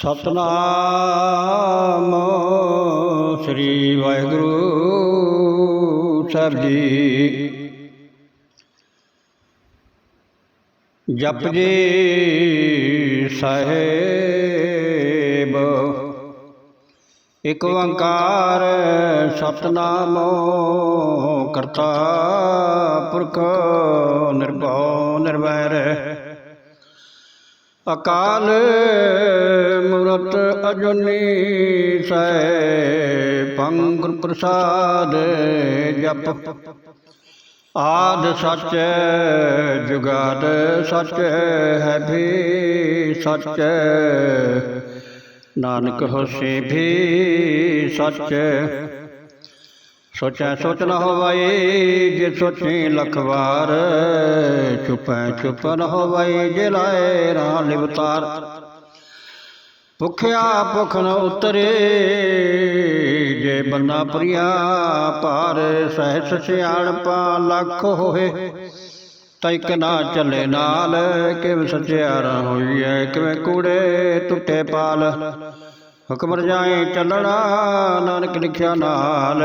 ਸਤਨਾਮ ਸ੍ਰੀ ਵਾਹਿਗੁਰੂ ਸਾਹਿਬ ਜੀ। ਜਪ ਜੀ ਸਾਹਿਬ, ਇਕ ਓੰਕਾਰ ਸਤਨਾਮ ਕਰਤਾ ਪੁਰਖ ਨਿਰਭਉ ਨਿਰਵੈਰ। ਅਕਾਲ ਮੂਰਤ ਅਜੂਨੀ ਸੈ ਪੰਗੁਰ ਪ੍ਰਸਾਦ ਜਪ। ਆਦ ਸੱਚ ਜੁਗਾਦ ਸੱਚ ਹੈ ਵੀ ਸੱਚ। ਨਾਨਕ ਹੋਸੀ ਵੀ ਸੱਚ। ਸੋਚੈ ਸੋਚ ਨ ਹੋਵਈ ਜੇ ਸੋਚੀ ਲਖ ਵਾਰ ਚੁਪੈ ਚੁਪ ਨ ਹੋਵਈ ਜੇ ਲਾਏ ਰਾਂ ਲਿਵਤਾਰ। ਭੁਖਿਆ ਭੁਖ ਨ ਉਤਰੇ ਜੇ ਬੰਨਾ ਪ੍ਰਿਆ ਭਾਰ ਸਹਿਸ ਸਿਆਣਪਾ ਲੱਖ ਹੋਏ ਤੈਕ ਨਾ ਚੱਲੇ ਨਾਲ ਕਿਵੇਂ ਸਚਿਆਰਾ ਹੋਈਐ ਕਿਵੇਂ ਕੂੜੇ ਟੁੱਟੇ ਪਾਲ। ਹੁਕਮ ਰਜਾਏ ਚੱਲਣਾ ਨਾਨਕ ਲਿਖਿਆ ਨਾਲ।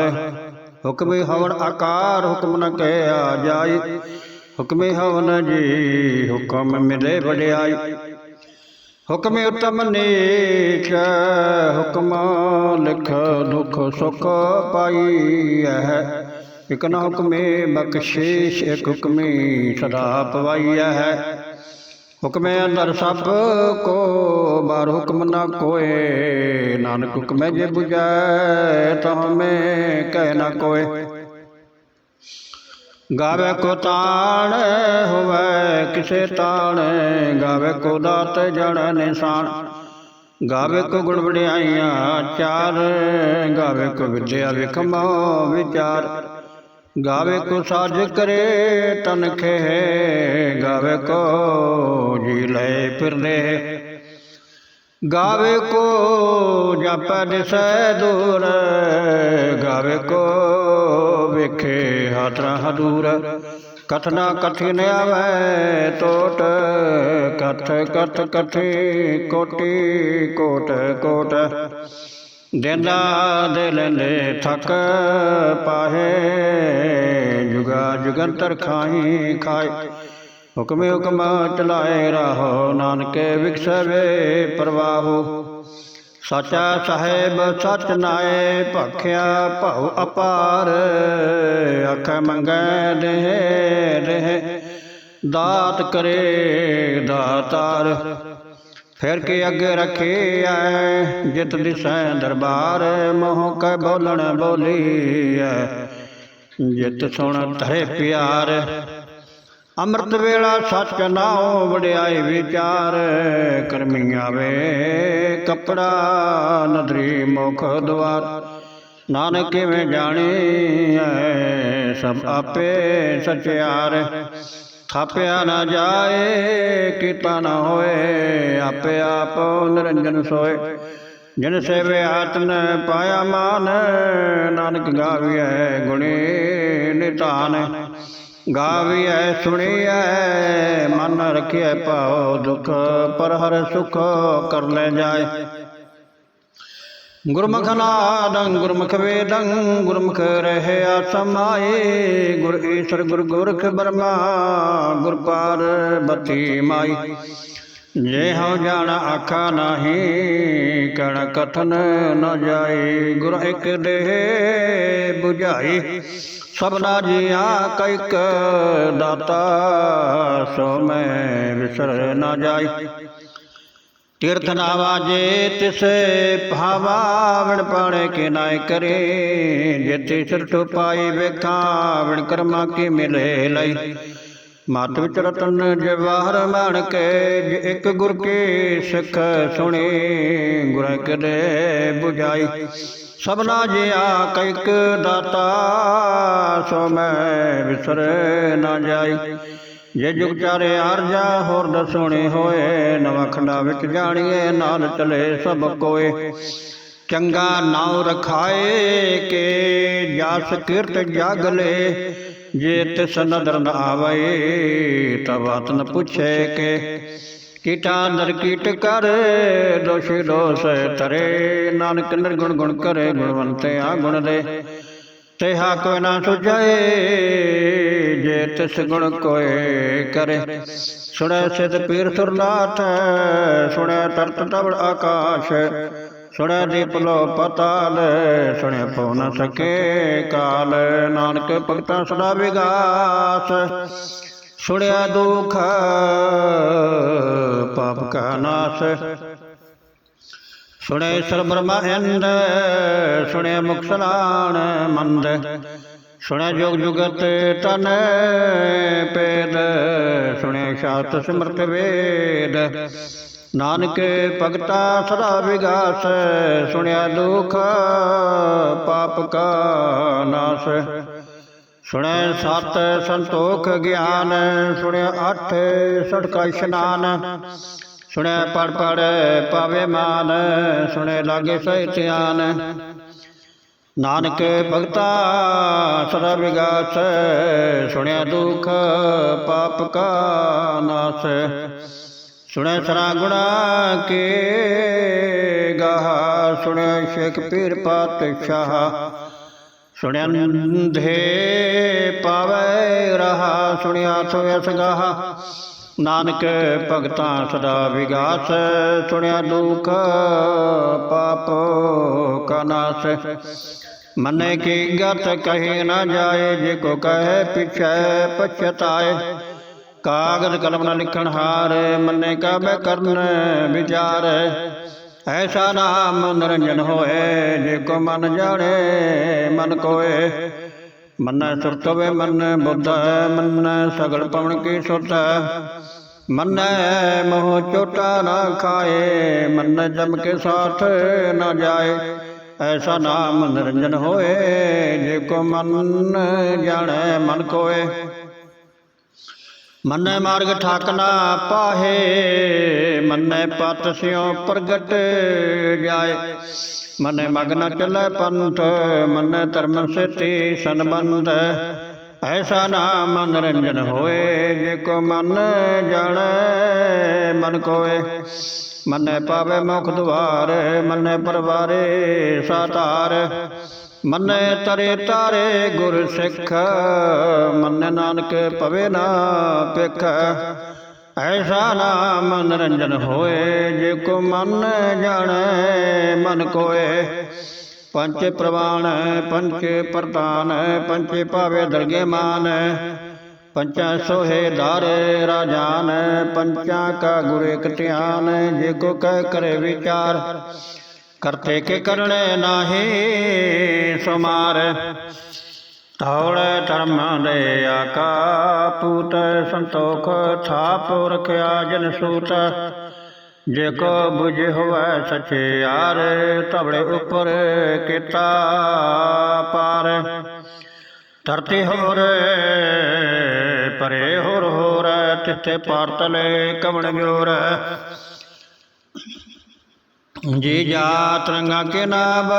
ਹੁਕਮੇ ਹਵਨ ਆਕਾਰ ਹੁਕਮ ਨ ਕਹਿਆ ਜਾਈ ਹੁਕਮੇ ਹਵਨ ਜੀ ਹੁਕਮ ਮਿਲੇ ਵਡਿਆਈ ਹੁਕਮੇ ਉਤਮ ਨੀਚ ਹੁਕਮ ਲਿਖ ਦੁਖ ਸੁਖ ਪਾਈ ਹੈ ਇਕ ਨ ਹੁਕਮੇ ਬਖਸ਼ੀਸ਼ ਇਕ ਹੁਕਮੇ ਸਦਾ ਪਵਾਈਆ ਹੈ ਹੁਕਮੇ ਅੰਦਰ ਸਭ ਕੋ, ਬਾਰ ਹੁਕਮ ਨਾ ਕੋਏ। ਨਾਨਕ ਹੁਕਮੇ ਜੇ 부ਜੈ ਤਾਂ ਮੈਂ ਕਹਿ ਨਾ ਕੋਏ। ਗਾਵੇ ਕੋ ਤਾਣ ਹੋਵੇ, ਕਿਸੇ ਤਾਣ। ਗਾਵੇ ਕੋ ਦਾਤ ਜਣ ਨਿਸ਼ਾਨ। ਗਾਵੇ ਕੋ ਗੁਣ ਵਡਿਆਈਆਂ ਚਾਰ। ਗਾਵੇ ਕੋ ਵਿਦਿਆ ਵਿਖਮੋ ਵਿਚਾਰ। ਗਾਵੇ ਕੋ ਸਾਜ ਕਰੇ ਤਨ ਖੇ ਗਾਵੇ ਕੋ ਜੀ ਲੈ ਫਿਰਦੇ ਗਾਵੇ ਕੋ ਜਪੈ ਦਿਸੈ ਦੂਰ ਗਾਵੇ ਕੋ ਵੇਖੇ ਹਾਤਰਾ ਹਦੂਰ ਕਥਨਾ ਕਥਿਨ ਆਵੈ ਟੋਟ ਕਥ ਕਥ ਕਥੀ ਕੋਟੀ ਕੋਟ ਕੋਟ ਦਿੰਦਾ ਦਿਲ ਲੈਂਦੇ ਥਕ ਪਾਹੇ, ਜੁਗਾ ਜੁਗੰਤਰ ਖਾਈ ਖਾਏ। ਹੁਕਮ ਹੁਕਮ ਚਲਾਏ ਰਹੋ, ਨਾਨਕੇ ਵਿਖਸਵੇ ਪ੍ਰਵਾਹੋ। ਸਾਚਾ ਸਾਹਿਬ, ਸਚ ਨਾਏ, ਭਖਿਆ ਭਉ ਅਪਾਰ। ਅੱਖ ਮੰਗੈ ਦੇਹ ਦੇਹ, ਦਾਤ ਕਰੇ, ਦਾਤਾਰ। ਫਿਰ ਕੇ ਅੱਗੇ ਰੱਖੇ ਐ? ਜਿਤ ਦਿਸੈ ਦਰਬਾਰ, ਮੋਹ ਕੈ ਬੋਲਣ ਬੋਲੀ ਐ। ਜਿਤ ਸੁਣ ਤਰੇ ਪਿਆਰ, ਅੰਮ੍ਰਿਤ ਵੇਲਾ ਸੱਚ ਨਾਉ ਵਡਿਆਈ ਵਿਚਾਰ। ਕਰਮੀਆਂ ਵੇ ਕਪੜਾ, ਨਦਰੀ ਮੁਖ ਦਵਾਰ ਨਾਨਕ ਕਿਵੇਂ ਜਾਣੀ ਐ? ਸਭ ਆਪੇ ਸਚਿਆਰ। ਥਾਪਿਆ ਨਾ ਜਾਏ ਕੀਤਾ ਨਾ ਹੋਏ, ਆਪੇ ਆਪ ਨਿਰੰਜਨ ਸੋਏ। ਜਿਨ ਸੇਵੇ ਆਤਨ ਪਾਇਆ ਮਾਨ, ਨਾਨਕ ਗਾਵੀਐ ਗੁਣੀ ਨਿਧਾਨ। ਗਾਵੀਐ, ਸੁਣੀਐ, ਮਨ ਰਖਿਐ ਪਾਉ ਦੁਖ, ਪਰ ਹਰ ਸੁਖ ਕਰ ਲੈ ਜਾਏ। ਗੁਰਮੁਖ ਨਾਦੰ, ਗੁਰਮੁਖ ਵੇਦੰ, ਗੁਰਮੁਖ ਰਹਿਆ ਸਮਾਏ ਗੁਰ ਈਸ਼ਰ, ਗੁਰ ਗੋਰਖ ਬਰਮਾ, ਗੁਰ ਪਾਰਬਤੀ ਮਾਈ। ਜੇ ਹਉ ਜਾਣ ਆਖਾ ਨਹੀਂ ਕਣ ਕਥਨ ਨ ਜਾਏ। ਗੁਰ ਇਕ ਦੇਹ 부ਝਾਈ ਸਭਨਾ ਜੀਆਂ ਕਇਕ ਦਾਤਾ, ਸੋ ਮੈਂ ਵਿਸਰ ਨ ਜਾਈ ਤੀਰਥ ਨਾਵਾ ਜੇ ਤਿਸੇ ਭਾਵਾਵਣ ਪਾਣੇ ਕੇ ਨਾਇ ਕਰੇ ਜਿਤੇ ਸਿਰ ਟੁਪਾਈ ਵੇਖਾਂ ਕਰਮਾ ਕੀ ਮਿਲੇ ਲਈ। ਮਤ ਵਿੱਚ ਰਤਨ ਜਵਾਹਰ ਮਾਣ ਕੇ ਜੇ ਇੱਕ ਗੁਰ ਕੀ ਸਿੱਖ ਸੁਣੀ, ਗੁਰ ਕਦੇ 부ਝਾਈ ਸਭਨਾ ਜਿਆ ਕਇਕ ਦਾਤਾ, ਸੋ ਮੈਂ ਵਿਸਰ ਨਾ ਜਾਈ। ਜੇ ਜੁਗ ਚਾਰੇ ਆਰਜਾ ਹੋਰ ਦਸੋਣੇ ਹੋਏ, ਨਵਾਂ ਖੰਡਾ ਵਿੱਚ ਜਾਣੀਏ, ਨਾਲ ਚਲੇ ਸਭ ਕੋਏ। ਚੰਗਾ ਨਾਉ ਰਖਾਏ ਕੇ ਜਾਸ ਕੀਰਤ ਜਾਗਲੇ ਜੇ ਤਿਸ ਨਦਰ ਨ ਆਵੇ ਤਬ ਆਤਨ ਪੁੱਛੇ ਕੇ। ਕੀਟਾ ਦਰ ਕੀਟ ਕਰ, ਦੋਸ਼ੀ ਦੋਸ ਤਰੇ ਨਾਨਕ ਨਿਰਗੁਣ ਗੁਣ ਕਰੇ, ਗੁਣਵੰਤੇ ਆ ਗੁਣ ਦੇ। ਤੇ ਹਾ ਕੋਈ ਨਾ ਸੁਝਾਏ ਜੇ ਤਿਸ ਗੁਣ ਕੋਏ ਕਰੇ। ਸੁਣੈ ਸਿਧ ਪੀਰ ਸੁਰਨਾਥ ਸੁਣੈ ਤਰਤ ਤਵੜ ਆਕਾਸ਼, ਸੁਣੈ ਦੀਪ ਲੋ ਪਤਾਲ, ਸੁਣੈ ਪਉ ਨ ਸਕੇ ਕਾਲ। ਨਾਨਕ ਭਗਤਾਂ ਸਦਾ ਵਿਗਾਸ, ਸੁਣਿਆ ਦੁਖ ਪਾਪ ਕਾ ਨਾਸ। ਸੁਣੇ ਸਰ ਬ੍ਰਹਮਾ ਇੰਦ ਸੁਣੇ ਮੁਖ ਮੰਦ। ਸੁਣਿਆ ਜੁਗ ਜੁਗਤ ਤਨ ਪੇਦ ਸੁਣੇ ਸ਼ਾਸਤ ਸਿਮਰਤ ਵੇਦ। ਨਾਨਕ ਭਗਤਾ ਸਦਾ ਵਿਗਾਸ, ਸੁਣਿਆ ਦੁਖ ਪਾਪ ਕਾ ਨਾਸ। ਸੁਣੈ ਸਤ ਸੰਤੋਖ ਗਿਆਨ, ਸੁਣਿਆ ਅੱਠ ਸੜਕਾ ਇਸ਼ਨਾਨ। ਸੁਣਿਆ ਪੜ ਪੜ ਪਾਵੇ ਮਾਨ, ਸੁਣੇ ਲਾਗੇ ਸਹਿ ਧਿਆਨ। ਨਾਨਕ ਭਗਤਾ ਸਦਾ ਵਿਗਾਸ, ਸੁਣਿਆ ਦੁਖ ਪਾਪ ਕਾ ਨਾਸ। ਸੁਣਿਆ ਸਰਾ ਗੁਣਾ ਕੇ ਗਾਹ, ਸੁਣਿਆ ਸ਼ੇਖ ਪੀਰ ਪਾਤਸ਼ਾਹ। ਸੁਣਿਆ ਦੇ ਪਾਵੇ ਰਹਾ, ਸੁਣਿਆ ਸੋਇ ਸਗਾਹ ਨਾਨਕ ਭਗਤਾਂ ਸਦਾ ਵਿਗਾਸ, ਸੁਣਿਆ ਦੁਖ ਪਾਪ ਕਾ ਨਾਸ। ਮਨੇ ਕੀ ਗਤ ਕਹੇ ਨਾ ਜਾਏ, ਜੇ ਕੋ ਕਹੇ ਪਿਛੈ ਪਛਤਾਏ। ਕਾਗਜ਼ ਕਲਮ ਨਾ ਲਿਖਣ ਹਾਰ, ਮੰਨੇ ਕਾ ਮੈਂ ਕਰਨ ਵਿਚਾਰ। ਐਸਾ ਨਾਮ ਨਿਰੰਜਨ ਹੋਏ, ਜੇ ਕੋ ਮਨ ਜਾਣੇ, ਮਨ ਕੋਏ। ਮੰਨੈ ਸੁਰਤ ਵੇ ਮੰਨੈ ਬੁੱਧ, ਮੰਨੈ ਸਗਲ ਪਵਨ ਕੀ ਸੁਰਤ। ਮੰਨੈ ਮੋਹ ਚੋਟਾ ਨਾ ਖਾਏ, ਮੰਨੈ ਜਮ ਕੇ ਸਾਥ ਨਾ ਜਾਏ। ਐਸਾ ਨਾਮ ਨਿਰੰਜਨ ਹੋਏ, ਜੇ ਕੋ ਮਨ ਜਾਣੈ, ਮਨ ਕੋਏ। ਮੰਨੈ ਮਾਰਗ ਠਾਕਨਾ ਪਾਹੇ, ਮੰਨੈ ਪਤ ਸਿਉ ਪ੍ਰਗਟ ਜਾਏ। ਮੰਨੈ ਮਗਨ ਚੱਲੈ ਪੰਥ, ਮੰਨੈ ਧਰਮ ਸੇਤੀ ਸੰਬੰਧ। ਐਸਾ ਨਾਮ ਨਿਰੰਜਨ ਹੋਏ, ਜੇ ਕੋ ਮਨ ਜਾਣੈ, ਮਨ ਕੋਏ। ਮੰਨੇ ਪਾਵੇ ਮੁਖ ਦੁਆਰ, ਮੰਨੇ ਪਰਵਾਰੇ, ਸਾਤਾਰ। ਮੰਨੇ ਤਰੇ ਤਾਰੇ ਗੁਰ ਸਿੱਖ, ਮੰਨੈ ਨਾਨਕ ਪਵੇ ਨਾ ਪਿਖ ਐਸਾ ਨਾਮ ਮਨੋਰੰਜਨ ਹੋਏ, ਜੇ ਕੋ ਮਨ ਜਾਣੈ, ਮਨ ਕੋਏ। ਪੰਚ ਪ੍ਰਵਾਣ, ਪੰਚ ਪ੍ਰਤਾਨ ਪੰਚ ਭਾਵੇ ਦਰਗੇ ਮਾਨ। ਪੰਚਾ ਸੋਹੇ ਦਾਰੇ ਰਾਜਾਨ, ਪੰਚਾ ਕਾ ਗੁਰ ਇਕ ਧਿਆਨ, ਜੇ ਕੋ ਕਹਿ ਕਰੇ ਵਿਚਾਰ। ਕਰਤੇ ਕੇ ਕਰਨੇ ਨਾਹੀ ਸੁਮਾਰ ਤੌੜੇ ਧਰਮ ਦੇ ਆਕਾ ਪੂਤ, ਸੰਤੋਖ ਥਾਪ ਰਖਿਆ ਜਨ ਸੂਤ। ਜੇ ਕੋ ਬੁਝ ਹੋਵੇ ਯਾਰ ਤਬੜੇ ਉੱਪਰ ਕੀਤਾ ਪਾਰ। ਧਰਤੀ ਹੋਰ ਪਰੇ ਹੋਰ ਹੋਰ ਤਿੱਥੇ ਪਾਰ ਕਵਣ ਜੋਰ ਜੀ ਜਾਤ ਰੰਗਾ ਕੇ ਨਾਮ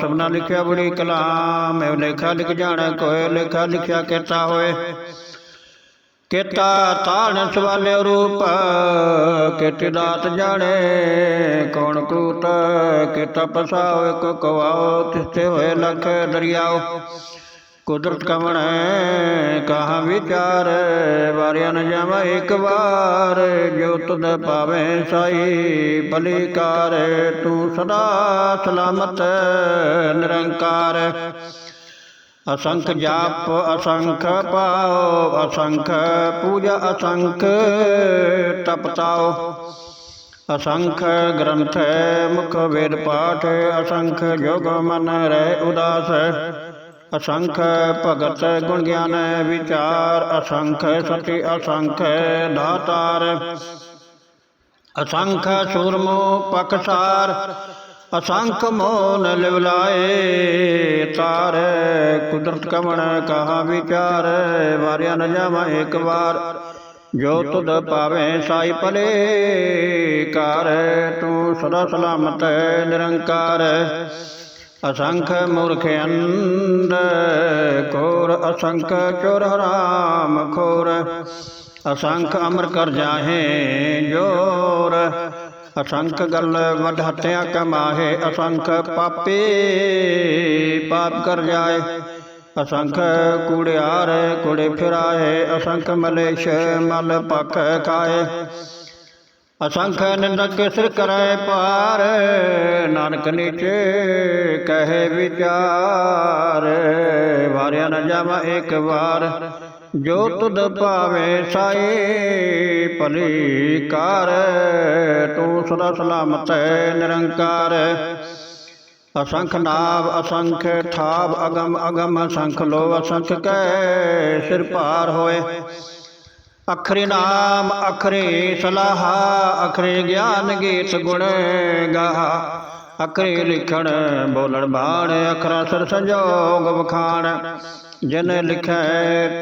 ਸਭਨਾ ਲਿਖਿਆ ਬੜੀ ਕਲਾਮ, ਇਹ ਲੇਖਾ ਲਿਖ ਜਾਣਾ ਕੋਏ, ਲੇਖਾ ਲਿਖਿਆ ਕੀਤਾ ਹੋਏ। ਕੀਤਾ ਤਾਣ ਸਵਾਲੇ ਰੂਪ, ਕਿਤ ਦਾਤ ਜਾਣੇ ਕੌਣ ਕੂਟ, ਕਿਤ ਪਸਾਓ ਕੋ ਕਵਾਓ ਤਿਸਤੇ ਹੋਏ ਲਖ ਦਰਿਆਓ ਕੁਦਰਤ ਕਵਣ ਕਹਾ ਵਿਚਾਰ ਵਾਰਿਆ ਨ ਜਾਵਾ ਇੱਕ ਵਾਰ, ਜੋ ਤੁਧ ਪਾਵੇ ਸਾਈ ਬਲਿਕਾਰ ਤੂੰ ਸਦਾ ਸਲਾਮਤ ਨਿਰੰਕਾਰ ਅਸੰਖ ਜਾਪ, ਅਸੰਖ ਪਾਓ, ਅਸੰਖ ਪੂਜਾ, ਅਸੰਖ ਤਪਤਾਓ ਅਸੰਖ ਗ੍ਰੰਥ ਮੁਖ ਵੇਦ ਪਾਠ ਅਸੰਖ ਜੋਗ ਮਨ ਰਹਿ ਉਦਾਸ ਅਸੰਖ ਭਗਤ ਗੁਣ ਗਿਆਨ ਵਿਚਾਰ, ਅਸੰਖ ਸਤੀ ਅਸੰਖ ਦਾਤਾਰ। ਅਸੰਖ ਸੂਰਮੋ ਪਕਸਾਰ, ਅਸੰਖ ਮੋਨ ਲਿਵਲਾਏ ਤਾਰ। ਕੁਦਰਤ ਕਵਣ ਕਹਾ ਵਿਚਾਰ, ਵਾਰਿਆ ਨ ਜਾਵਾ ਇੱਕ ਵਾਰ। ਜੋ ਤੁਧ ਪਾਵੇ ਸਾਈ ਭਲੇ ਕਾਰ ਤੂੰ ਸਦਾ ਸਲਾਮਤ ਨਿਰੰਕਾਰ। ਅਸੰਖ ਮੂਰਖ ਅੰਧ ਕੋਰ ਅਸੰਖ ਚੋਰ ਹਰਾਮ ਖੋਰ। ਅਸੰਖ ਅਮਰ ਕਰ ਜਾਹੇ ਜੋਰ। ਅਸੰਖ ਗਲ ਵਡ ਹੱਤਿਆ ਕਮਾਹੇ ਅਸੰਖ ਪਾਪੇ ਪਾਪ ਕਰ ਜਾਏ। ਅਸੰਖ ਕੂੜਿਆਰ ਕੁੜੇ ਫਿਰਾਏ ਅਸੰਖ ਮਲੇਸ਼ ਮਲ ਪਖ ਖਾਏ। ਅਸੰਖ ਨਿੰਦਕ ਸਿਰ ਕਰੈ ਪਾਰ ਨਾਨਕ ਨੀਚੇ ਕਹੇ ਵਿਚਾਰ। ਵਾਰਿਆ ਨ ਜਾਵਾ ਇੱਕ ਵਾਰ, ਜੋ ਤੁਧ ਭਾਵੇ ਸਾਈ ਭਲੀ ਕਾਰ। ਤੂੰ ਸਦਾ ਸਲਾਮਤ ਹੈ ਨਿਰੰਕਾਰ। ਅਸੰਖ ਨਾਭ ਅਸੰਖ ਥਾਪ ਅਗਮ ਅਗਮ ਅਸੰਖ ਲੋ ਅਸੰਖ ਕੈ ਸਿਰ ਭਾਰ ਹੋਏ। ਅਖਰੀ ਨਾਮ ਅਖਰੀ ਸਲਾਹਾ ਅਖਰੀ ਗਿਆਨ ਗੀਤ ਗੁਣ ਗਾਹਾ ਅਖਰੀ ਲਿਖਣ ਬੋਲਣ ਬਾਣ ਅਖਰਾ ਸਰ ਸੰਜੋਗ ਵਖਾਣ। ਜਿਨ ਲਿਖੈ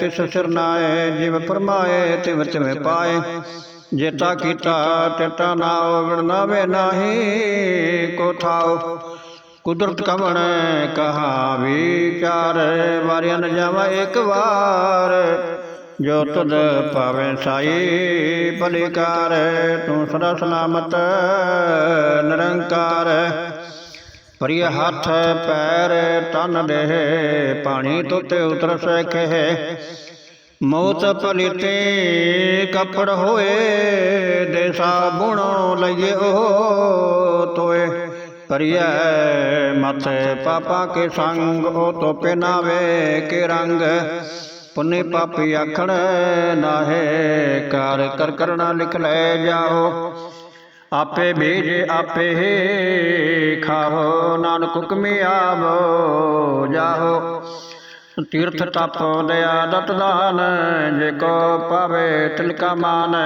ਤਿਸ ਸਿਰ ਨਾਏ ਜਿਵ ਫਰਮਾਏ ਤਿਵ ਤਿਵੇਂ ਪਾਏ। ਜੇਤਾ ਕੀਤਾ ਤੇਤਾ ਨਾਉ ਵਿਣਨਾਵੇ ਨਾਹੀ ਕੋ ਥਾਉ ਕੁਦਰਤ ਕਵਣ ਕਹਾ ਵਿਚਾਰ ਵਾਰਿਆ ਨ ਜਾਵਾ ਇੱਕ ਵਾਰ। ਜੋ ਤੁਧ ਪਾਵੇ ਸਾਈ, ਭਲਿਕਾਰ, ਤੂੰ ਸਦਾ ਸਲਾਮਤ, ਨਿਰੰਕਾਰ। ਪ੍ਰਿਯ ਹੱਥ ਪੈਰ, ਤਨ ਦੇਹ, ਪਾਣੀ ਤੋਤੇ ਉਤਰ ਸਖੇ ਮੌਤ ਪਲਿਤੇ ਕਪੜ ਹੋਏ ਦੇ ਸਾਬੁਣੋ ਲਈਏ ਉਹ ਤੋਏ। ਕਰੀਐ ਮਥ ਪਾਪਾ ਕੇ ਸੰਗ, ਉਹ ਤੋ ਪਹਿਨਾਵੇ ਕੇ ਰੰਗ। ਪੁੰਨੇ ਪਾਪੀ ਆਖਣ, ਨਾਹੇ ਕਾਰ ਕਰ ਕਰਣਾ ਲਿਖ ਲੈ ਜਾਓ। ਆਪੇ ਬੀਜ ਆਪੇ ਹੀ ਖਾਓ, ਨਾਨਕ ਹੁਕਮੀ ਆਵੋ ਜਾਓ ਤੀਰਥ ਤਪ ਦਇਆ ਦਤ ਦਾਨ, ਜੇ ਕੋ ਪਾਵੇ ਤਿਲਕਾ ਮਾਨ।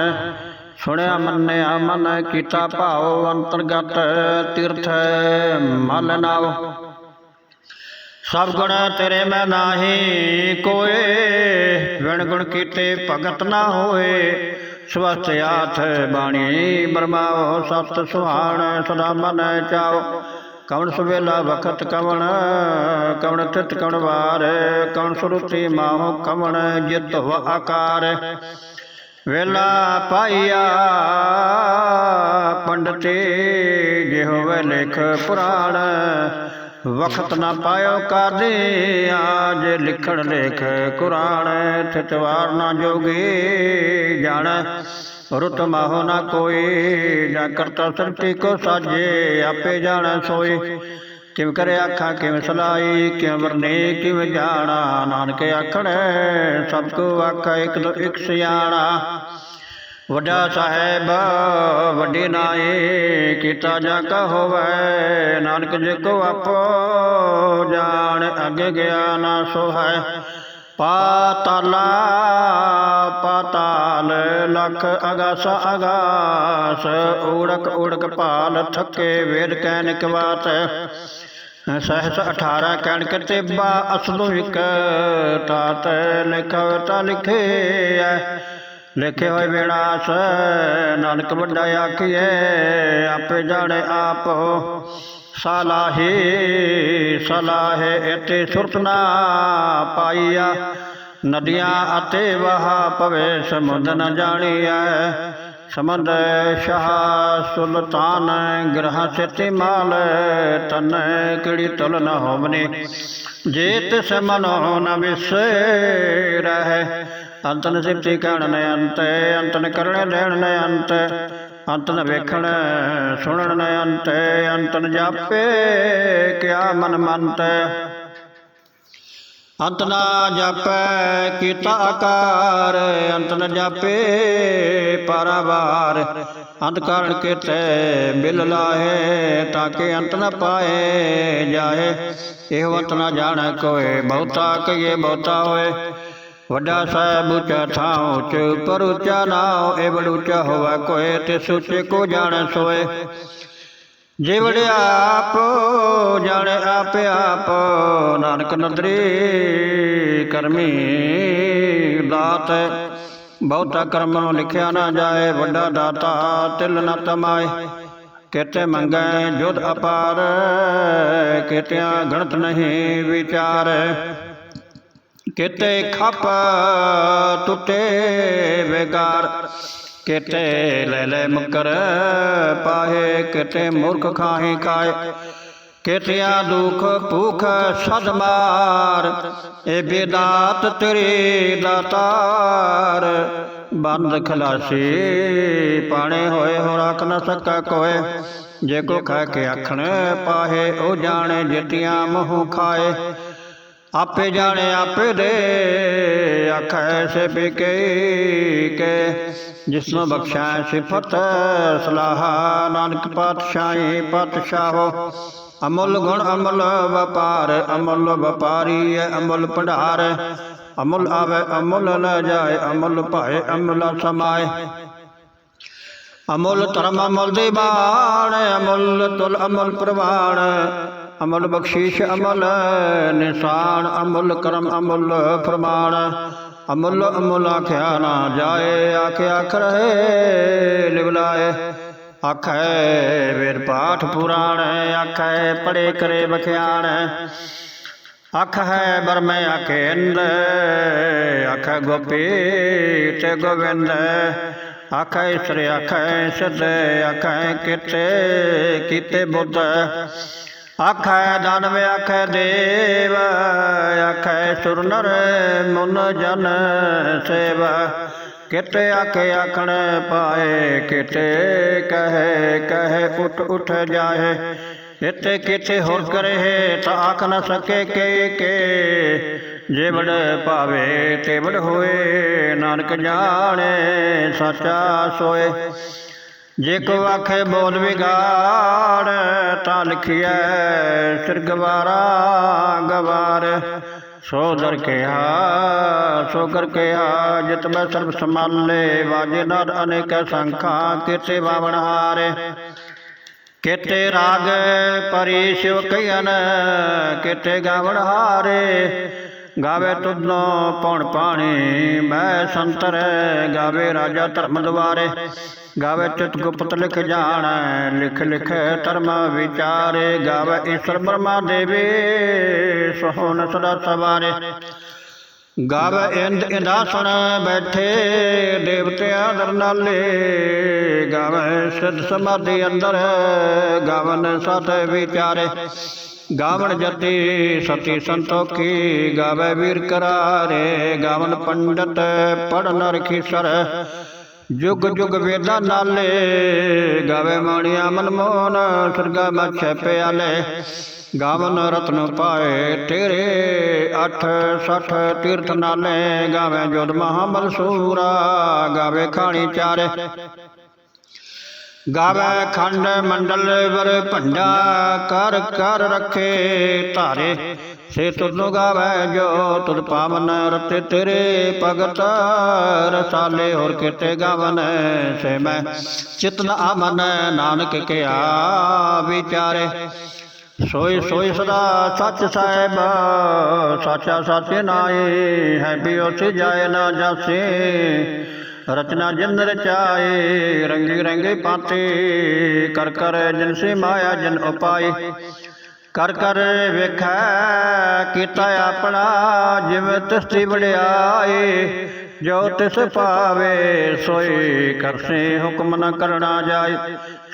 ਸੁਣਿਆ, ਮੰਨਿਆ, ਮਨ ਕੀਤਾ ਭਾਉ ਅੰਤਰਗਤ, ਤੀਰਥ ਮਲ ਨਾਉ। ਸਭ ਗੁਣ ਤੇਰੇ ਮੈਂ ਨਾਹੀ ਕੋਏ, ਵਿਣ ਗੁਣ ਕੀਤੇ ਭਗਤ ਨਾ ਹੋਏ। ਸਵਸਤ ਆਥ ਬਾਣੀ ਬਰਮਾਓ, ਸਤ ਸੁਹਾਣ, ਸਦਾ ਮਨ ਚਾਓ। ਕਵਣ ਸੁਵੇਲਾ ਵਖਤ ਕਵਣ ਕਵਣ ਤਿਤ ਕਵਣ ਵਾਰ। ਕਵਣ ਸੁਰਤੀ ਮਾਹੁ ਕਵਣ, ਜਿਤ ਹੋ ਆਕਾਰ। ਵੇਲਾ ਪਾਈਆ, ਪੰਡਤੇ, ਜਿਹੋ ਲਿਖ ਪੁਰਾਣ। ਵਖਤ ਨਾ ਪਾਇਓ ਕਾਦੇ ਆਜ ਲਿਖਣ ਲੇਖ ਕੁਰਾਨ ਠਟਵਾਰ ਨਾ ਜੋਗੀ ਜਾਣ। ਰੁਤ ਮਾਹੋ ਨਾ ਕੋਈ ਜਾਂ ਕਰਤਾ ਸਰਤੀ ਕੋ ਸਾਜੇ, ਆਪੇ ਜਾਣ ਸੋਈ ਕਿਵ ਕਰੇ ਆਖਾਂ, ਕਿਵ ਸਲਾਈ, ਕਿਵ ਵਰਨੇ, ਕਿਵ ਜਾਣਾ। ਨਾਨਕ ਆਖਣੈ, ਸਭ ਕੋ ਆਖਾ, ਇਕ ਦੋ ਇਕ ਸਿਆਣਾ। ਵੱਡਾ ਸਾਹਿਬ, ਵੱਡੀ ਨਾਏ ਕੀਤਾ ਜਾ ਕਾ ਹੋਵੇ, ਨਾਨਕ ਜੇ ਕੋ ਆਪੋ ਜਾਣ, ਅੱਗੇ ਗਿਆ ਨਾ ਸੋ ਹੈ ਪਾਤਾਲਾ, ਪਾਤਾਲ, ਲਖ ਅਗਾਸ ਅਗਾਸ, ਊੜਕ ਊੜਕ ਭਾਲ ਥੱਕੇ ਵੇਦ ਕਹਿ ਨਿਕਵਾਤ ਸਹਸ 18 ਕਹਿਣ ਕਰਤੇ ਬਾ ਅਸਲੁ ਇਕ, ਤਾਤ ਲਿਖਵਤਾ ਲਿਖੇ ਐ। ਲਿਖੇ ਹੋਏ ਵਿਨਾਸ਼, ਨਾਨਕ ਵੱਡਾ ਆਖੀਏ ਆਪੇ ਜਾਣੇ ਆਪ। ਸਲਾਹੇ ਸਲਾਹੇ ਇਤੇ ਸੁਰਤ ਨਾ ਪਾਈਆ, ਨਦੀਆਂ ਅਤੇ ਵਹਾ ਪਵੇ ਸਮੁੰਦ ਨ ਜਾਣੀਐ। ਸਮੁੰਦ ਸ਼ਾਹ ਸੁਲਤਾਨ, ਗ੍ਰਹ ਸਿਤੇ ਮਾਲ ਤਨ ਕਿੜੀ ਤੁਲ ਨ ਹੋਵਨੇ। ਜੇ ਤਿਸ ਮਨੋ ਨ ਵਿਸਰਹਿ ਅੰਤਨ ਸਿਫਤੀ ਕਹਿਣ ਨ ਅੰਤ ਅੰਤਨ ਕਰਣ ਦੇਣ ਨ ਅੰਤ ਅੰਤਨ ਵੇਖਣ ਸੁਣਨ ਨ ਅੰਤ ਅੰਤਨ ਜਾਪੇ ਕਿਆ ਮਨ ਮੰਤ ਅੰਤ ਨਾ ਜਾਪੈ ਕੀਤਾ ਆਕਾਰ ਅੰਤ ਨ ਜਾਪੇ ਪਰਵਾਰ। ਅੰਤ ਕਾਰਨ ਕੀਤੇ ਬਿਲ ਲਾਹੇ ਤਾਂ ਕਿ ਅੰਤ ਨ ਪਾਏ ਜਾਏ ਇਹ ਅੰਤ ਨ ਜਾਣੈ ਕੋਏ ਬਹੁਤਾ ਕਹੀਏ ਬਹੁਤਾ ਹੋਏ। ਵੱਡਾ ਸਾਹਿਬ ਉੱਚਾ ਥਾਂ ਉੱਚ ਪਰ ਉੱਚਾ ਨਾਉ ਇਹ ਉੱਚਾ ਹੋਵਾ ਕੋਏ ਤੇ ਸੁਚੇ ਕੋ ਜਾਣੈ ਸੋਏ। ਜੇ ਆਪ, ਜਾਣੇ ਆਪੇ ਆਪ, ਨਾਨਕ ਨਦਰੀ ਕਰਮੀ ਦਾਤ। ਬਹੁਤਾ ਕਰਮ ਨੂੰ ਲਿਖਿਆ ਨਾ ਜਾਏ, ਵੱਡਾ ਦਾਤਾ ਤਿਲ ਨਾ ਤਮਾਏ। ਕਿਤੇ ਮੰਗੈ ਜੁਦ ਅਪਾਰ, ਕਿਤਿਆਂ ਗਣਤ ਨਹੀਂ ਵਿਚਾਰ। ਕਿਤੇ ਖਪ ਟੁੱਟੇ ਵਿਗਾਰ ਕਿਤੇ ਲੈ ਲੈ ਮੁਕਰ ਪਾਹੇ, ਕਿਤੇ ਮੂਰਖ ਖਾਹੀ ਖਾਏ, ਕਿਤਿਆ ਦੁਖ ਭੁਖ ਸਦ ਮਾਰ ਇਹ ਬੇਦਾਤ ਤੇਰੇ ਦਾਤਾਰ ਬੰਦ ਖਲਾਸੀ ਪਾਣੇ ਹੋਏ ਹੋ ਰੱਖ ਨ ਸਕਾ ਕੋਏ, ਜੇ ਕੋ ਖਾ ਕੇ ਆਖਣ ਪਾਹੇ, ਉਹ ਜਾਣੇ ਜਿਤਿਆਂ ਮੂੰਹ ਖਾਏ। ਆਪੇ ਜਾਣੇ, ਆਪੇ ਦੇ ਆਖੈ ਸੇ ਬਿਕੇ ਕੇ। ਜਿਸਨੂੰ ਬਖਸ਼ਾ ਸਿਫਤ, ਸਲਾਹ, ਨਾਨਕ ਪਾਤਸ਼ਾਹੀ ਪਾਤਸ਼ਾਹੋ। ਅਮੁੱਲ ਗੁਣ ਅਮਲ ਵਪਾਰ, ਅਮੁੱਲ ਵਪਾਰੀ ਹੈ ਅਮੁੱਲ ਭੰਡਾਰ। ਅਮੁੱਲ ਆਵੇ, ਅਮੁੱਲ ਲੈ ਜਾਏ, ਅਮੁੱਲ ਭਾਏ, ਅਮਲ ਸਮਾਏ। ਅਮੁੱਲ ਧਰਮ ਅਮੁੱਲ ਦੇ ਬਾਣ, ਅਮੁੱਲ ਤੁਲ ਅਮਲ ਪ੍ਰਵਾਣ। ਅਮੁੱਲ ਬਖਸ਼ੀਸ਼ ਅਮੁੱਲ ਨਿਸ਼ਾਨ ਅਮੁੱਲ ਕਰਮ ਅਮੁੱਲ ਫਰਮਾਨ। ਅਮੁੱਲ ਅਮੁੱਲ ਆਖਿਆ ਨਾ ਜਾਏ ਆਖਿਆ ਆਖ ਰਹੇ ਲਿਵਲਾਏ ਆਖੈ ਵੇਦ ਪਾਠ ਪੁਰਾਣ ਆਖੈ ਪੜੇ ਕਰੇ ਬਖਿਆਣ। ਅਖ ਹੈ ਬਰਮੈ ਅਖੇਂਦ ਅਖ ਗੋਪੀ ਤੇ ਗੋਵਿੰਦ। ਅਖੈ ਸ੍ਰੀ ਅਖੈ ਸਦ ਅਖੈ ਕਿਤੇ ਕੀਤੇ ਬੁੱਧ। ਆਖੈ ਦਾਨਵ ਅਖੈ ਦੇਵ, ਆਖੈ ਸੁਰ ਨਰ ਮਨ ਜਨ ਸੇਵਾ। ਕਿਤੇ ਆਖੇ ਆਖਣ ਪਾਏ, ਕਿਤੇ ਕਹੇ ਕਹੇ ਉਠ ਉਠ ਜਾਏ। ਇੱਥੇ ਕਿਤੇ ਹੋਰ ਕਰੇ ਤਾਂ ਆਖ ਨਾ ਸਕੇ ਕੇ ਕੇ। ਜੇ ਵਡ ਭਾਵੇ ਤੇ ਹੋਏ, ਨਾਨਕ ਜਾਣੇ, ਸੱਚਾ ਸੋਏ। ਜੇ ਕੋ ਆਖੇ ਬੋਲ ਵਿਗਾੜ, ਤਾਂ ਲਿਖਿਐ ਸਿਰ ਗਵਾਰਾ। ਗਵਾਰ ਸੋ ਦਰ ਕਿਹਾ, ਸੋ ਕਰ ਕਿਹਾ, ਜਿਤ ਮੈਂ ਸਰਬ ਸਮਾਲੇ ਵਾਜੇ ਨਾਦ ਅਨੇਕ ਸੰਖਾਂ, ਕੀਤੇ ਬਾਵਣ ਹਾਰੇ। ਕਿਤੇ ਰਾਗ ਪਰੀ ਸ਼ਿਵ ਕਈਨ ਕਿਤੇ ਗਾਵਣ ਹਾਰੇ। ਗਾਵੇ ਤੁਧਨੋ ਪਉਣ ਪਾਣੀ ਮੈਂ ਸੰਤਰ, ਗਾਵੇ ਰਾਜਾ ਧਰਮ ਦੁਆਰੇ। ਗਾਵੇ ਚਿਤ ਗੁਪਤ ਲਿਖ ਜਾਣ, ਲਿਖ ਲਿਖ ਧਰਮ ਵਿਚਾਰੇ। ਗਾਵੇ ਈਸ਼ਰ ਬ੍ਰਹਮਾ ਦੇਵੇ, ਸੋਹਣ ਸਦਾ ਸਵਾਰੇ। ਗਾਵੇ ਇੰਦ ਇੰਦਾਸਣ ਬੈਠੇ ਦੇਵਤਿਆਂ ਦਰ ਨਾਲੇ। ਗਾਵੇ ਸਿੱਧ ਸਮਾਧੀ ਅੰਦਰ, ਗਾਵਨ ਸਤ ਵਿਚਾਰੇ। ਗਾਵਣ ਜਤੀ ਸਤੀ ਸੰਤੋਖੀ, ਗਾਵੇ ਵੀਰ ਕਰਾਰੇ। ਗਾਵਨ ਪੰਡਤ ਪੜਨ ਰਖੀਸਰ ਜੁਗ ਜੁਗ ਵੇਦਾਂ ਨਾਲੇ, ਗਾਵੇ ਮਾਣੀਆਂ ਮਨਮੋਹਨ, ਸਰਗਾ ਮਛ ਪਿਆਲੇ। ਗਾਵਨ ਰਤਨ ਪਾਏ ਤੇਰੇ ਅਠ ਸਠ ਤੀਰਥ ਨਾਲੇ। ਗਾਵੇ ਜੋਦ ਮਹਾਬਲ ਸੂਰਾ ਗਾਵੇ ਖਾਣੀ ਚਾਰੇ। ਗਾਵੇ ਖੰਡ ਮੰਡਲ ਵਰ ਭੰਡਾ ਕਰ ਕਰ ਰੱਖੇ ਧਾਰੇ। ਸੇ ਤੁਧਨੁ ਗਾਵੇ ਜੋ ਤੁਧ ਪਾਵਨ ਰਤੇ ਤੇਰੇ ਭਗਤ ਰਸਾਲੇ ਹੋਰ ਕਿਤੇ ਗਾਵਨ ਸੇ ਮੈਂ ਚਿਤਨ ਆਮਨ ਨਾਨਕ ਕਿਆ ਵਿਚਾਰੇ। ਸੋਈ ਸੋਈ ਸਦਾ ਸੱਚ ਸਾਹਿਬ, ਸਾਚਾ ਸਾਚੇ ਨਾਏ ਹੈ ਬਿਓ ਤੇ ਜਾਏ ਨਾ ਜਾਸੇ। ਰਚਨਾ ਜਿਨ ਰਚਾਏ, ਰੰਗੀ ਰੰਗੇ ਪਾਤੇ, ਕਰ ਕਰ ਜਿਨ ਸੇ ਮਾਇਆ ਜਨ ਉਪਾਏ। ਕਰ ਕਰ ਵੇਖੈ ਕੀਤਾ ਆਪਣਾ ਜਿਵੇਂ ਤਿਸਤੀ ਵੜਿਆਏ ਜੋ ਤਿਸ ਪਾਵੇ ਸੋਈ ਕਰਸੇ ਹੁਕਮ ਨ ਕਰਨਾ ਜਾਏ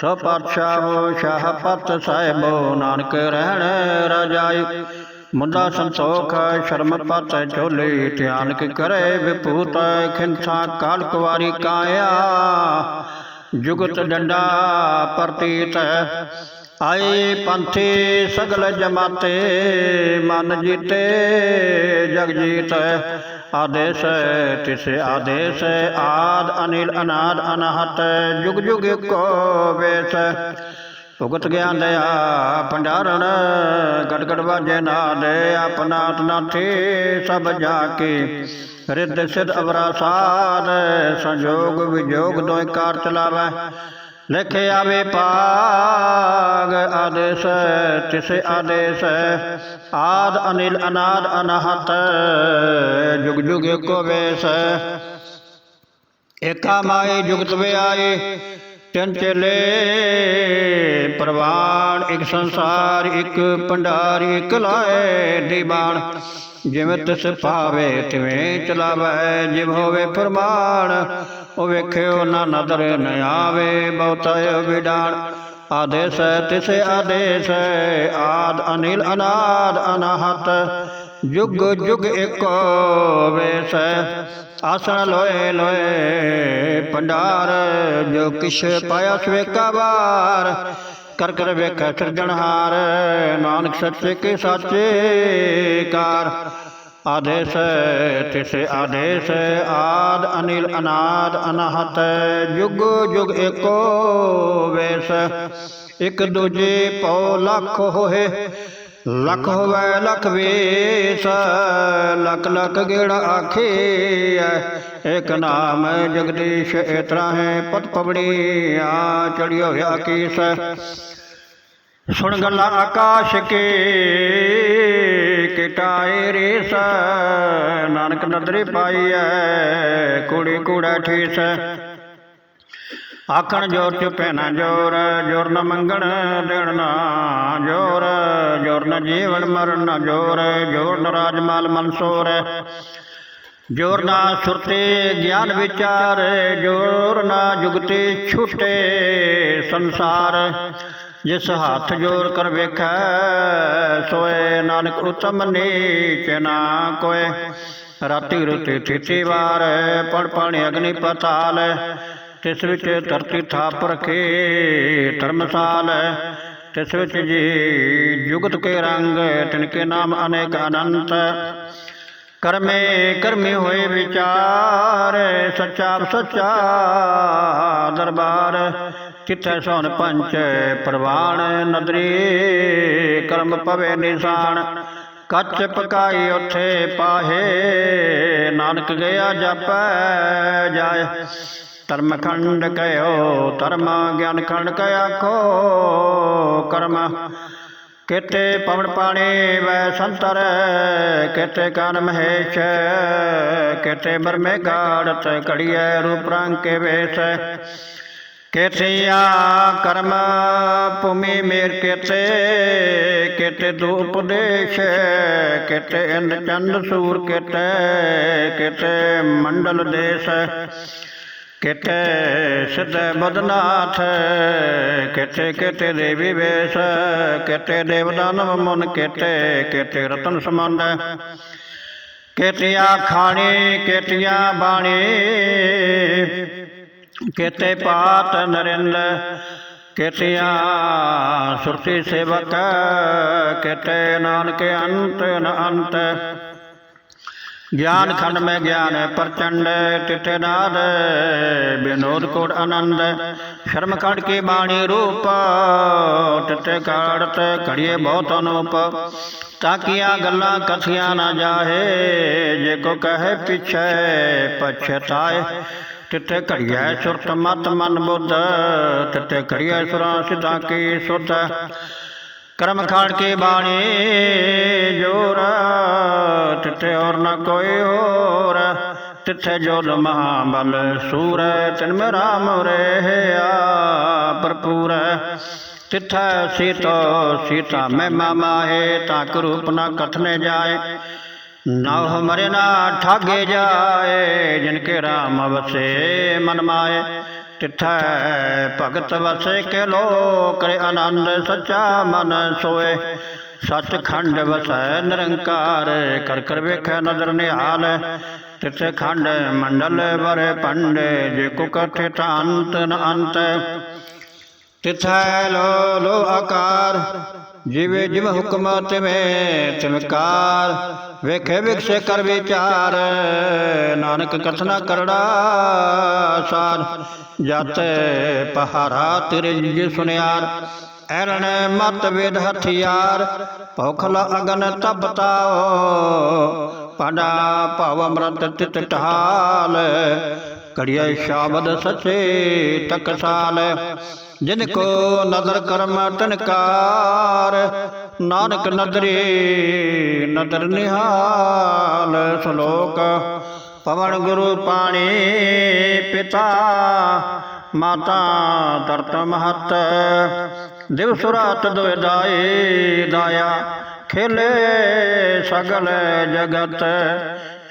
ਸੋ ਪਾਤਸ਼ਾਹ ਸ਼ਾਹ ਪਤ ਸਾਹਿਬੋ ਨਾਨਕ ਰਹਿਣ ਰਜਾਈ। ਮੁੰਡਾ ਸੰਤੋਖ ਸ਼ਰਮ ਪਤ ਝੋਲੇ ਧਿਆਨਕ ਕਰੇ ਵਿਭੂਤ ਖਿੰਸਾ ਕਾਲ ਕੁਵਾਰੀ ਕਾਇਆ। ਜੁਗਤ ਡੰਡਾ ਪ੍ਰਤੀਤ ਆਏ ਪੰਥੀ ਸਗਲ ਜਮਾਤੇ, ਮਨ ਜੀਤੇ ਜਗ ਜੀਤ ਆਦੇਸ਼ ਤਿਸ ਆਦੇਸ਼, ਆਦ ਅਨਿਲ ਅਨਾਦ ਅਨਹਤ, ਜੁਗ ਜੁਗ ਕੋ ਵੇਸ। ਭੁਗਤ ਗਿਆਨ ਦਇਆ, ਭੰਡਾਰਣ ਗੜ ਵਾਜੇ ਨਾਦ ਆਪਨਾਤ ਨਾਥੇ ਸਭ ਜਾ ਕੇ ਰਿੱਧ ਸਿਧ ਅਵਰਾ ਸਾਧ, ਸੰਜੋਗ ਵਿਜੋਗ ਦੋਇ ਕਾਰ ਚਲਾਵੈ। ਲਿਖ ਆਵੇ ਪਾਗ ਆਦੇਸ਼, ਤਿਸੇ ਆਦੇਸ਼, ਆਦ ਅਨਿਲ, ਅਨਾਦ ਅਨਹਤ, ਜੁਗ ਜੁਗ ਕੋ ਵੇਸ। ਏਕਾ ਮਾਏ ਜੁਗਤ ਵਿਆਏ ਤਿੰਨ ਚੇਲੇ ਪ੍ਰਵਾਨ, ਇੱਕ ਸੰਸਾਰ, ਇੱਕ ਭੰਡਾਰ, ਇੱਕ ਲਾਏ ਦੀਵਾਨ ਜਿਵੇਂ ਤਿਸ ਭਾਵੇ, ਤਿਵੇਂ ਚਲਾਵੇ, ਜਿਵ ਹੋਵੇ ਫਰਮਾਨ। ਉਹ ਵੇਖਿਓ ਨਾ ਨਦਰ ਨ ਆਵੇ, ਬਹੁਤਾ ਵਿਡਾਨ ਆਦੇਸ ਤਿਸ ਆਦੇਸ ਆਦ ਅਨਿਲ, ਅਨਾਦ ਅਨਾਹਤ। ਜੁਗ ਜੁਗ ਏਕੋ ਵੇਸ ਆਸਣ ਲੋਏ ਲੋਏ ਭੰਡਾਰ, ਜੋ ਕਿਛ ਪਾਇਆ ਸਵੇਕਾ ਵਾਰ ਕਰ ਕਰ ਵੇਖੈ ਸਿਰਜਣਹਾਰ, ਨਾਨਕ ਸੱਚੇ ਕੇ ਸਾਚੇ ਕਾਰ। ਆਦੇਸ ਤਿਸ ਆਦੇਸ ਆਦ ਅਨਿਲ ਅਨਾਦ ਅਨਾਹਤ, ਜੁਗ ਜੁਗ ਏਕੋ ਵੇਸ। ਇੱਕ ਦੂਜੇ ਪਉ ਲੱਖ ਹੋਏ, ਲੱਖ ਹੋਵੇ ਲੱਖ ਵੇਸ। ਲੱਖ ਲੱਖ ਗੇੜਾ ਆਖੇ ਇੱਕ ਨਾਮ ਜਗਦੀਸ਼ ਇਤਰਾ ਹੈ, ਪਤ ਪਵੜੀ ਆ ਚੜਿਓ ਹੋਇਆ ਕੀਸ। ਸੁਣ ਗੱਲਾਂ ਆਕਾਸ਼ ਕੇ ਕਿਟਾਏ ਰੇਸ ਨਾਨਕ ਨਦਰੇ ਪਾਈ ਐ ਕੁੜੀ ਕੂੜਾ ਠੀਸ। ਆਖਣ ਜੋਰ ਚ ਪੈਣਾ ਜੋਰ ਜੋਰ ਨ ਮੰਗਣ ਦੇਣ ਨਾ ਜੋਰ। ਜੋਰ ਨ ਜੀਵਨ ਮਰਨ ਨਾ ਜੋਰ ਜੋਰ ਨ ਰਾਜ ਮਾਲ ਮਨਸੂਰ ਜੋਰ ਨਾ ਸੁਰਤੇ ਗਿਆਨ ਵਿਚਾਰ, ਜੋਰ ਨਾ ਜੁਗਤੇ ਛੁਟੇ ਸੰਸਾਰ। ਜਿਸ ਹੱਥ ਜੋਰ ਕਰ ਵੇਖੈ, ਸੋਏ ਨਾਨਕ ਉਤਮ ਨੀਚ ਨਾ ਕੋਏ। ਰਾਤੀ ਰੁਤੀ ਥਿਤੀ ਵਾਰ ਪੜ ਪਾਣੀ ਅਗਨੀ ਪਤਾਲ, ਤਿਸ ਵਿੱਚ ਧਰਤੀ ਥਾਪ ਰਖੇ ਧਰਮਸਾਲ। ਤਿਸ ਵਿੱਚ ਜੀ ਜੁਗਤ ਕੇ ਰੰਗ ਤਿਨਕੇ ਨਾਮ ਅਨੇਕ ਅਨੰਤ। ਕਰਮੇ ਕਰਮੀ ਹੋਏ ਵਿਚਾਰ, ਸੱਚਾ ਸੱਚਾ ਦਰਬਾਰ। ਕਿੱਥੇ ਸੋਨ ਪੰਚ ਪ੍ਰਵਾਨ ਨਦਰੀ, ਕਰਮ ਪਵੇ ਨਿਸ਼ਾਨ। ਕੱਚ ਪਕਾਈ ਉਥੇ ਪਾਹੇ, ਨਾਨਕ ਗਿਆ ਜਪੈ ਜਾਏ। ਧਰਮ ਖੰਡ ਕਹਿਓ, ਧਰਮ ਗਿਆਨ ਖੰਡ ਕਹਿ ਆਖੋ, ਕਰਮ। ਕਿਤੇ ਪਵਨ ਪਾਣੀ ਵੈ ਸੰਤਰ ਕਿਤੇ ਕਨ ਮਹੇਸ਼ ਕਿਤੇ ਬਰਮੇ ਗਾੜਤ ਘੜੀਐ ਰੂਪ ਰੰਗ ਕੇ ਵੇਸ। ਕਿਤਿਆ ਕਰਮ? ਭੂਮੀ ਮੇਰ ਕਿਤੇ ਕਿਤੇ ਦੂ ਉਪਦੇਸ਼ ਕਿਤੇ ਇੰਦ ਚੰਦ ਸੂਰ ਕਿਤੇ ਕਿਤੇ ਮੰਡਲ ਦੇਸ਼? ਕਿਤੇ ਸਿੱਧ ਬਦਨਾਥ? ਕਿਤੇ ਕਿਤੇ ਦੇਵੀ ਵੇਸ਼? ਕਿਤੇ ਦੇਵਦਾਨਵ ਮਨ ਕਿਤੇ ਕਿਤੇ ਰਤਨ ਸਮੰਦ ਕਿਤਿਆ ਖਾਣੀ? ਕਿਤਿਆ ਬਾਣੀ? ਕਿਤੇ ਪਾਤ ਨਰਿੰਦ, ਕਿਤਿਆ ਸੁਰਤੀ ਸੇਵਕ, ਕਿਤੇ ਨਾਨਕ ਅੰਤ ਨ ਅੰਤ। ਗਿਆਨ ਖੰਡ ਮੈਂ ਗਿਆਨ ਪ੍ਰਚੰਡ ਤਿਤੇ ਨਾਦ ਬਿਨੋਦ ਕੋਟ ਆਨੰਦ। ਸ਼ਰਮ ਖੰਡ ਕੀ ਬਾਣੀ ਰੂਪ ਤਿਤੇ ਕਾੜਤ ਘੜੀਏ ਬਹੁਤ ਅਨੂਪ। ਤਾਕੀਆਂ ਗੱਲਾਂ ਕਥੀਆਂ ਨਾ ਜਾਹੇ, ਜੇ ਕੋ ਕਹੇ ਪਿਛੇ, ਪਛਤਾਏ। ਤਿਤੇ ਘੜੀਐ ਸੁਰਤ ਮਤ ਮਨ ਬੁੱਧ, ਤਿੱਥੇ ਘੜੀਐ ਸੁਰਾਂ ਸਿਧਾ ਕੀ ਸੁਧ ਕਰਮ ਖਾੜ ਕੇ ਬਾਣੀ ਜੋਰ, ਤਿੱਥੇ ਔਰ ਨਾ ਕੋਈ ਹੋਰ। ਤਿੱਥੇ ਜੋਲ ਮਹਾਬਲ ਸੂਰ, ਤਿਨ ਮੇ ਰਾਮ ਰਹਿਆ ਭਰਪੂਰ। ਤਿੱਥੈ ਸੀਤੋ ਸੀਤਾ ਮੈਂ ਮਾਹੇ, ਤਾਂ ਰੂਪ ਨ ਕਥਨੇ ਜਾਏ। ਨਾ ਮਰੇ ਨਾ ਠਾਗੇ ਜਾਏ ਜਿਨ ਕੇ ਰਾਮ ਵਸੇ ਮਨ ਮਾਏ। ਤਿੱਥੈ ਭਗਤ ਵਸੇ ਕੇ ਲੋਕ ਆਨੰਦ ਸੱਚਾ ਮਨ ਸੋਏ। ਸੱਚਖੰਡ ਵਸੈ ਨਿਰੰਕਾਰ, ਕਰ ਕਰ ਵੇਖੈ ਨਦਰ ਨਿਹਾਲ। ਤਿੱਥੇ ਖੰਡ ਮੰਡਲ ਵਰ ਪੰਡੇ, ਜੇ ਕੋ ਕਥੇ ਤਾਂ ਅੰਤ ਨ ਅੰਤ। ਤਿਥੈ ਲੋ ਲੋ ਆਕਾਰ ਜਿਵੇਂ ਜਿਵੇਂ ਹੁਕਮ ਤਿਵੇਂ ਤਿਮਕਾਰ ਵੇਖੇ ਵਿਖਸੇ ਕਰ ਵਿਚਾਰ ਨਾਨਕ ਕਥਨਾ ਕਰੜਾ ਸਾਰ ਜਤ ਪਹਾਰਾ ਤੇਰੇ ਜੀ ਸੁਨਿਆਰ ਐਰਣ ਮਤ ਵੇਦ ਹਥਿਆਰ ਭੌਖਲਾ ਅਗਨ ਤਪਤਾਓ ਪਾਡਾ ਭਵ ਅੰਮ੍ਰਿਤ ਤਿਤ ਢਾਲ ਕੜਿਆ ਸ਼ਾਬਦ ਸਚੇ ਤਕਸਾਲ ਜਿਨ ਕੋ ਨਦਰ ਕਰਮ ਤਨਕਾਰ ਨਾਨਕ ਨਦਰੀ ਨਦਰ ਨਿਹਾਲ, ਸ਼ਲੋਕ ਪਵਨ ਗੁਰੂ ਪਾਣੀ ਪਿਤਾ, ਮਾਤਾ ਤਰਤ ਮਹਤ ਦਿਵਸ ਰਾਤ ਦੁਇ ਦਾਈ ਦਾਇਆ, ਖੇਲੇ ਸਗਲ ਜਗਤ